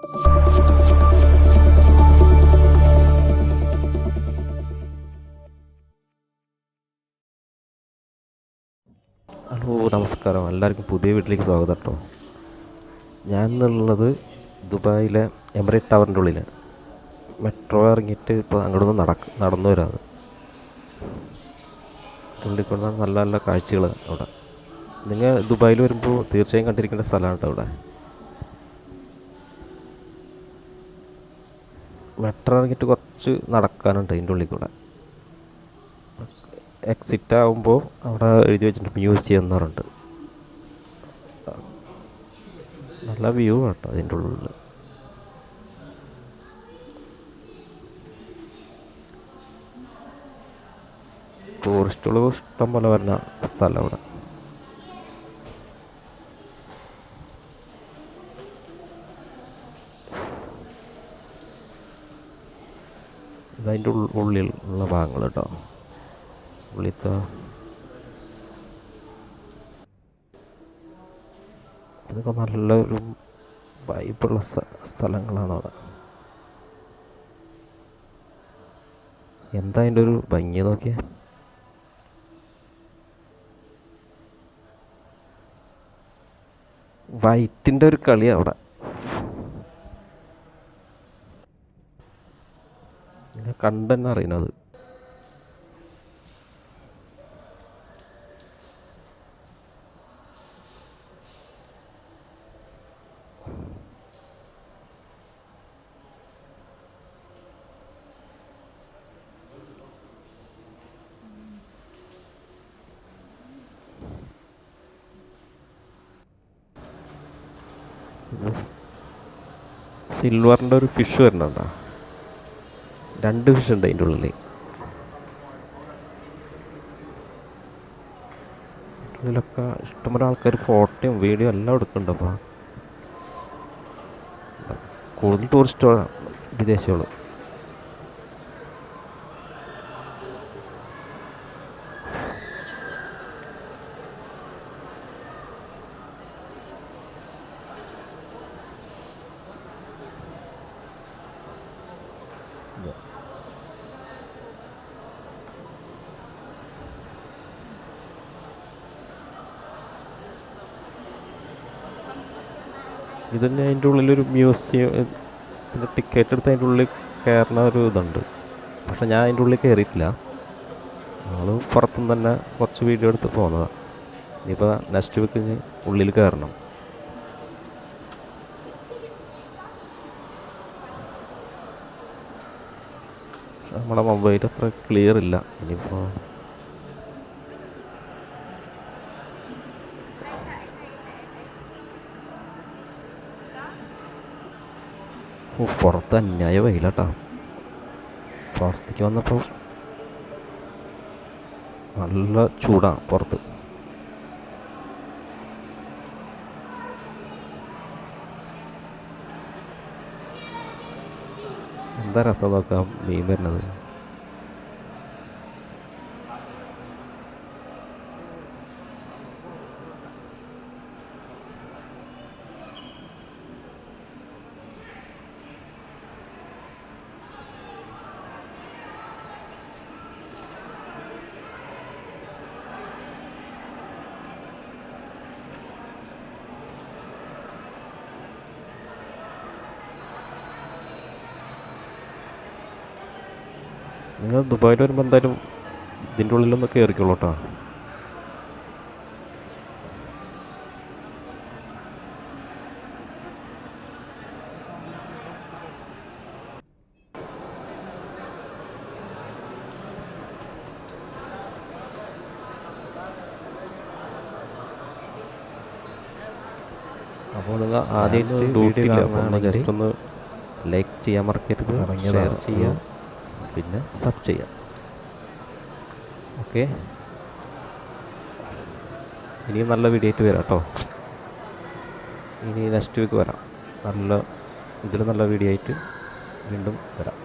Hello നമസ്കാരം. എല്ലാവർക്കും പുതിയ വീട്ടിലേക്ക് സ്വാഗതം കേട്ടോ. ഞാൻ എന്നുള്ളത് ദുബായിലെ എമിറേറ്റ് ടവറിന്റെ ഉള്ളിൽ മെട്രോ ഇറങ്ങിയിട്ട് ഇപ്പോൾ അങ്ങോട്ട് നിന്ന് നടന്നു വരാത് ഉള്ളിക്കൊണ്ടാണ് നല്ല നല്ല കാഴ്ചകൾ അവിടെ. നിങ്ങൾ ദുബായിൽ വരുമ്പോൾ തീർച്ചയായും കണ്ടിരിക്കേണ്ട സ്ഥലമാണ് കേട്ടോ അവിടെ. മെട്രോ ഇറങ്ങിയിട്ട് കുറച്ച് നടക്കാനുണ്ട് അതിന്റെ ഉള്ളിൽ കൂടെ എക്സിറ്റ് ആകുമ്പോൾ അവിടെ എഴുതി വെച്ചിട്ടുണ്ട് മ്യൂസിയം എന്ന് പറഞ്ഞിട്ട്. നല്ല വ്യൂ കേട്ടോ അതിന്റെ ഉള്ളിൽ ടൂറിസ്റ്റുകൾ ഇഷ്ടം പോലെ വരുന്ന സ്ഥലം അവിടെ. ഇതതിന്റെ ഉള്ളിൽ ഉള്ള ഭാഗങ്ങൾ കേട്ടോ. ഉള്ളിത്ത. ഇതൊക്കെ നല്ലൊരു വൈബുള്ള സ്ഥലങ്ങളാണ് അവിടെ. എന്താ അതിന്റെ ഒരു ഭംഗി നോക്കിയേ? വൈറ്റിന്റെ ഒരു കളിയാണ് അവിടെ. കണ്ടെന്നെ അറിയണത്. സിൽവറിന്റെ ഒരു ഫിഷ് വരുന്നുണ്ടോ? രണ്ട് ഫിഷ് ഉണ്ട് അതിന്റെ ഉള്ളിൽ ഇതിലൊക്കെ ഇഷ്ടംപോലെ ആൾക്കാർ ഫോട്ടോയും വീഡിയോ എല്ലാം എടുക്കുന്നുണ്ട് അപ്പോൾ കൂടുതൽ ടൂറിസ്റ്റുകൾ വിദേശികൾ ഇത് തന്നെ അതിന്റെ ഉള്ളിലൊരു മ്യൂസിയത്തിന്റെ ടിക്കറ്റ് എടുത്ത് അതിന്റെ ഉള്ളിൽ കയറുന്ന ഒരു ഇതുണ്ട്. പക്ഷെ ഞാൻ അതിന്റെ ഉള്ളിൽ കയറിയിട്ടില്ല. ഞങ്ങൾ പുറത്തുനിന്ന് തന്നെ കുറച്ച് വീഡിയോ എടുത്ത് പോകുന്നതാണ് ഇനിയിപ്പോൾ നെക്സ്റ്റ് വീക്ക് ഉള്ളിൽ കയറണം. നമ്മുടെ മൊബൈൽ അത്ര ക്ലിയർ ഇല്ല. ഇനിയിപ്പോൾ പുറത്ത് അന്യായ വെയിലാട്ടാ പുറത്തേക്ക് വന്നപ്പോൾ നല്ല ചൂടാണ് പുറത്ത്. എന്താ രസം നോക്കാം മീൻ വരുന്നത്. നിങ്ങൾ ദുബായിൽ വരുമ്പോൾ എന്തായാലും ഇതിന്റെ ഉള്ളിലൊന്ന് കയറിക്കോളൂ കേട്ടോ. അപ്പോൾ നിങ്ങൾ ആദ്യമായിട്ട് ഡ്യൂട്ടിയില്ല അപ്പോൾ ഒന്ന് ജസ്റ്റ് ഒന്ന് ലൈക്ക് ചെയ്യാൻ മറക്കരുത്. ഷെയർ ചെയ്യുക പിന്നെ സബ് ചെയ്യാം. ഓക്കെ ഇനിയും നല്ല വീഡിയോ ആയിട്ട് വരാം കേട്ടോ ഇനി നെക്സ്റ്റ് വീക്ക് വരാം. നല്ല ഇതിൽ നല്ല വീഡിയോ ആയിട്ട് വീണ്ടും വരാം.